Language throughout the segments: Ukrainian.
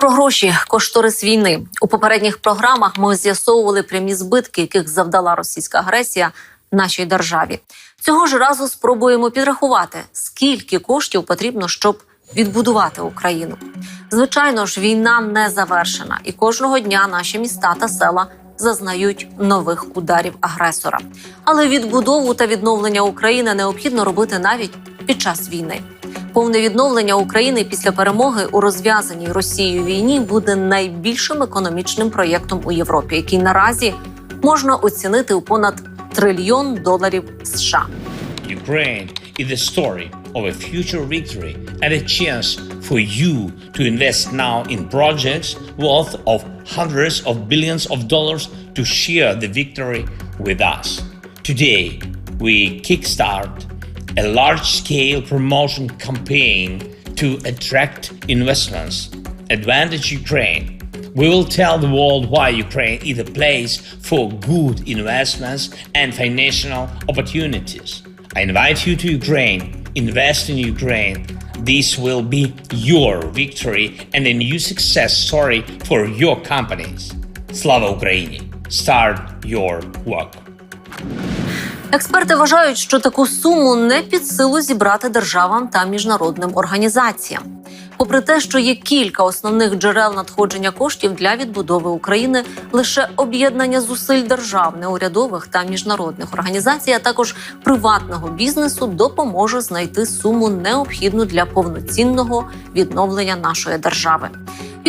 Про гроші, кошторис війни. У попередніх програмах ми з'ясовували прямі збитки, яких завдала російська агресія нашій державі. Цього ж разу спробуємо підрахувати, скільки коштів потрібно, щоб відбудувати Україну. Звичайно ж, війна не завершена, і кожного дня наші міста та села зазнають нових ударів агресора. Але відбудову та відновлення України необхідно робити навіть під час війни. Повне відновлення України після перемоги у розв'язаній Росією війні буде найбільшим економічним проєктом у Європі, який наразі можна оцінити у понад трильйон доларів США. Ukraine is the story of a future victory and a chance for you to invest now in projects worth of hundreds of billions of dollars to share the victory with us. Today, we kickstart a large-scale promotion campaign to attract investments. Advantage Ukraine. We will tell the world why Ukraine is a place for good investments and financial opportunities. I invite you to Ukraine. Invest in Ukraine. This will be your victory and a new success story for your companies. Slava Ukraini! Start your work. Експерти вважають, що таку суму не під силу зібрати державам та міжнародним організаціям. Попри те, що є кілька основних джерел надходження коштів для відбудови України, лише об'єднання зусиль держав, неурядових та міжнародних організацій, а також приватного бізнесу допоможе знайти суму необхідну для повноцінного відновлення нашої держави.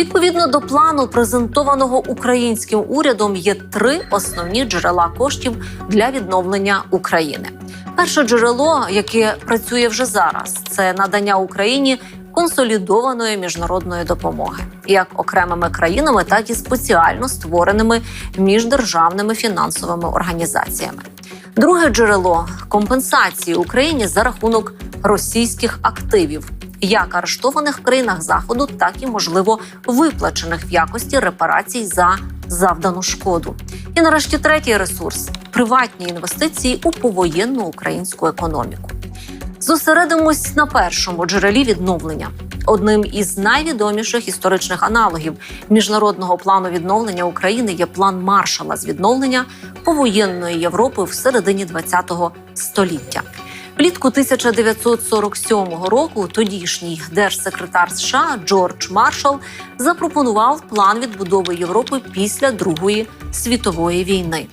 Відповідно до плану, презентованого українським урядом, є три основні джерела коштів для відновлення України. Перше джерело, яке працює вже зараз, це надання Україні консолідованої міжнародної допомоги, як окремими країнами, так і спеціально створеними міждержавними фінансовими організаціями. Друге джерело компенсації Україні за рахунок російських активів, як арештованих в країнах заходу, так і можливо виплачених в якості репарацій за завдану шкоду. І нарешті третій ресурс приватні інвестиції у повоєнну українську економіку. Зосередимось на першому джерелі відновлення. Одним із найвідоміших історичних аналогів міжнародного плану відновлення України є план Маршала з відновлення повоєнної Європи в середині ХХ століття. Влітку 1947 року тодішній держсекретар США Джордж Маршал запропонував план відбудови Європи після Другої світової війни.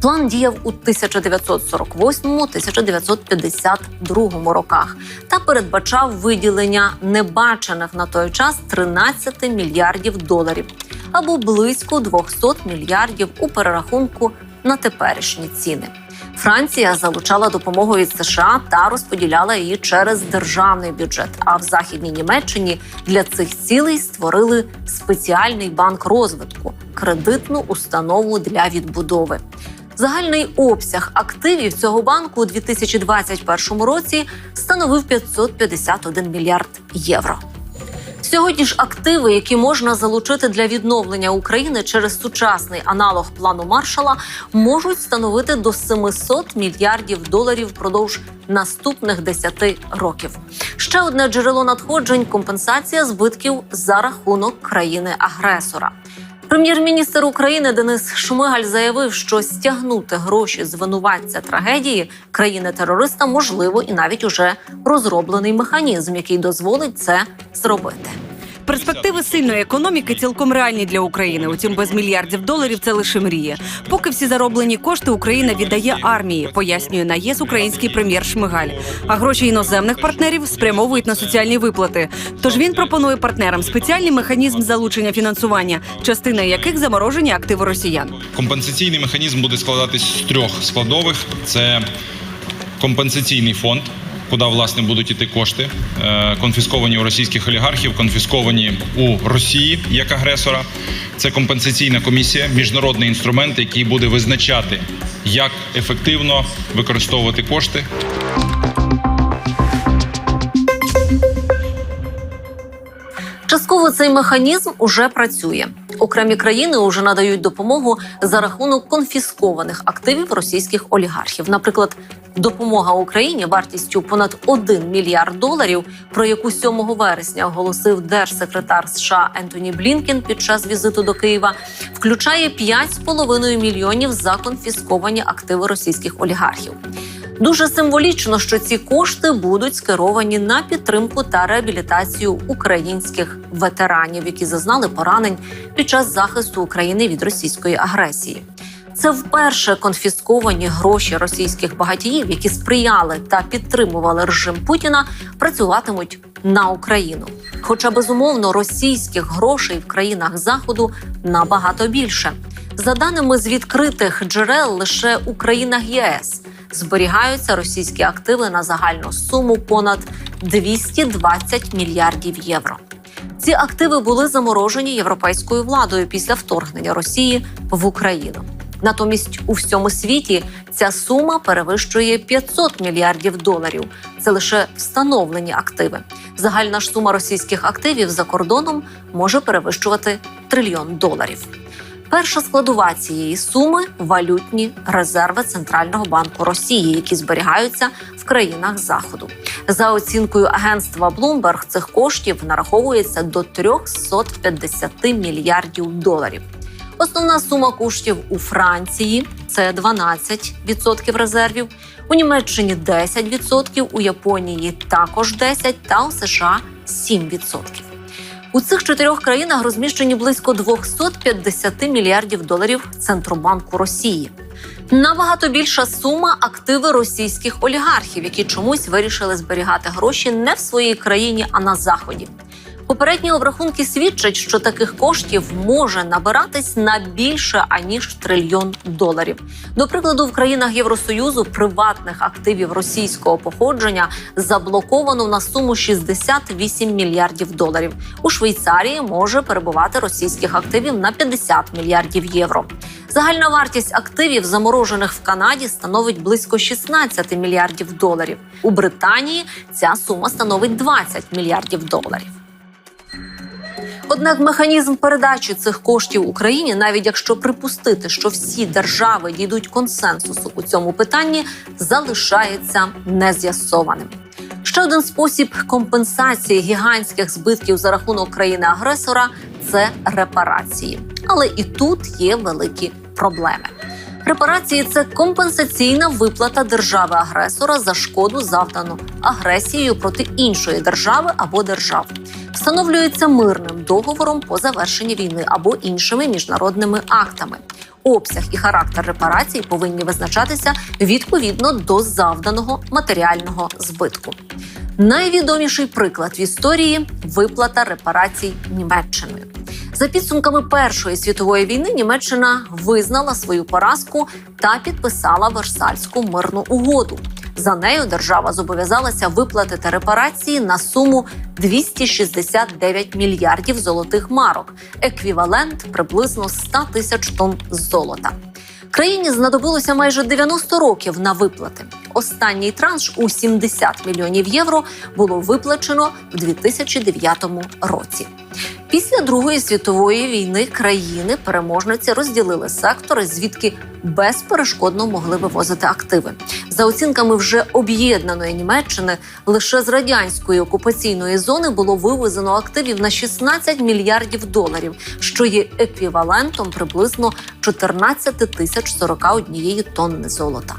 План діяв у 1948-1952 роках та передбачав виділення небачених на той час 13 мільярдів доларів або близько 200 мільярдів у перерахунку на теперішні ціни. Франція залучала допомогу від США та розподіляла її через державний бюджет. А в західній Німеччині для цих цілей створили спеціальний банк розвитку кредитну установу для відбудови. Загальний обсяг активів цього банку у 2021 році становив 551 мільярд євро. Сьогодні ж активи, які можна залучити для відновлення України через сучасний аналог плану Маршала, можуть становити до 700 мільярдів доларів впродовж наступних 10 років. Ще одне джерело надходжень компенсація збитків за рахунок країни-агресора. Прем'єр-міністр України Денис Шмигаль заявив, що стягнути гроші звинуватця трагедії країни-терориста можливо і навіть уже розроблений механізм, який дозволить це зробити. Перспективи сильної економіки цілком реальні для України. Утім, без мільярдів доларів це лише мрія. Поки всі зароблені кошти Україна віддає армії, пояснює на ЄС український прем'єр Шмигаль. А гроші іноземних партнерів спрямовують на соціальні виплати. Тож він пропонує партнерам спеціальний механізм залучення фінансування, частина яких заморожені активи росіян. Компенсаційний механізм буде складатись з трьох складових: це компенсаційний фонд, куди власне будуть іти кошти, е, конфісковані у російських олігархів, конфісковані у Росії як агресора. Це компенсаційна комісія, міжнародний інструмент, який буде визначати, як ефективно використовувати кошти. Частково цей механізм уже працює. Окремі країни уже надають допомогу за рахунок конфіскованих активів російських олігархів. Наприклад, допомога Україні вартістю понад 1 мільярд доларів, про яку 7 вересня оголосив держсекретар США Ентоні Блінкен під час візиту до Києва, включає 5,5 мільйонів за конфісковані активи російських олігархів. Дуже символічно, що ці кошти будуть скеровані на підтримку та реабілітацію українських ветеранів, які зазнали поранень під час захисту України від російської агресії. Це вперше конфісковані гроші російських багатіїв, які сприяли та підтримували режим Путіна, працюватимуть на Україну. Хоча безумовно російських грошей в країнах заходу набагато більше. За даними з відкритих джерел, лише у країнах ЄС зберігаються російські активи на загальну суму понад 220 мільярдів євро. Ці активи були заморожені європейською владою після вторгнення Росії в Україну. Натомість у всьому світі ця сума перевищує 500 мільярдів доларів. Це лише встановлені активи. Загальна ж сума російських активів за кордоном може перевищувати трильйон доларів. Перша складова цієї суми валютні резерви Центрального банку Росії, які зберігаються в країнах Заходу. За оцінкою агентства Bloomberg, цих коштів нараховується до 350 мільярдів доларів. Основна сума коштів у Франції це 12% резервів, у Німеччині 10%, у Японії також 10% та у США 7%. У цих чотирьох країнах розміщені близько 250 мільярдів доларів Центробанку Росії. Набагато більша сума активи російських олігархів, які чомусь вирішили зберігати гроші не в своїй країні, а на заході. Попередні обрахунки свідчать, що таких коштів може набиратись на більше аніж трильйон доларів. До прикладу, в країнах Євросоюзу приватних активів російського походження заблоковано на суму 68 мільярдів доларів. У Швейцарії може перебувати російських активів на 50 мільярдів євро. Загальна вартість активів, заморожених в Канаді, становить близько 16 мільярдів доларів. У Британії ця сума становить 20 мільярдів доларів. Однак механізм передачі цих коштів Україні, навіть якщо припустити, що всі держави дійдуть консенсусу у цьому питанні, залишається нез'ясованим. Ще один спосіб компенсації гігантських збитків за рахунок країни-агресора це репарації. Але і тут є великі проблеми. Репарації це компенсаційна виплата держави-агресора за шкоду, завдану агресією проти іншої держави або держав. Встановлюється мирним договором по завершенні війни або іншими міжнародними актами. Обсяг і характер репарацій повинні визначатися відповідно до завданого матеріального збитку. Найвідоміший приклад в історії виплата репарацій Німеччиною. За підсумками Першої світової війни Німеччина визнала свою поразку та підписала Версальську мирну угоду. За нею держава зобов'язалася виплатити репарації на суму 269 мільярдів золотих марок, еквівалент приблизно 100 тисяч тонн золота. Країні знадобилося майже 90 років на виплати. Останній транш у 70 мільйонів євро було виплачено в 2009 році. Після Другої світової війни країни-переможниці розділили сектори, звідки безперешкодно могли вивозити активи. За оцінками вже об'єднаної Німеччини, лише з радянської окупаційної зони було вивезено активів на 16 мільярдів доларів, що є еквівалентом приблизно 14 тисяч 41 тонни золота.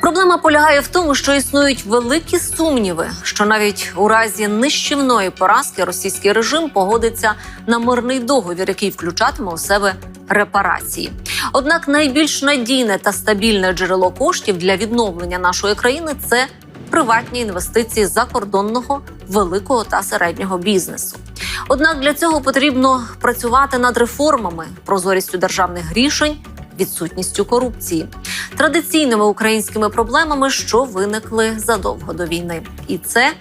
Проблема полягає в тому, що існують великі сумніви, що навіть у разі нищівної поразки російський режим погодиться на мирний договір, який включатиме у себе репарації. Однак найбільш надійне та стабільне джерело коштів для відновлення нашої країни це приватні інвестиції закордонного великого та середнього бізнесу. Однак для цього потрібно працювати над реформами, прозорістю державних рішень, відсутністю корупції, традиційними українськими проблемами, що виникли задовго до війни. І це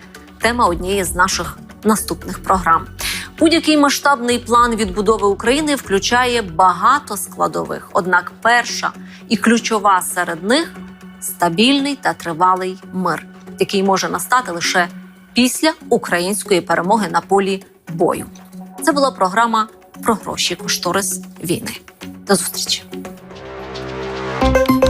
тема однієї з наших наступних програм. Будь-який масштабний план відбудови України включає багато складових. Однак, перша і ключова серед них стабільний та тривалий мир, який може настати лише після української перемоги на полі бою. Це була програма про гроші кошторис війни. До зустрічі. Thank you.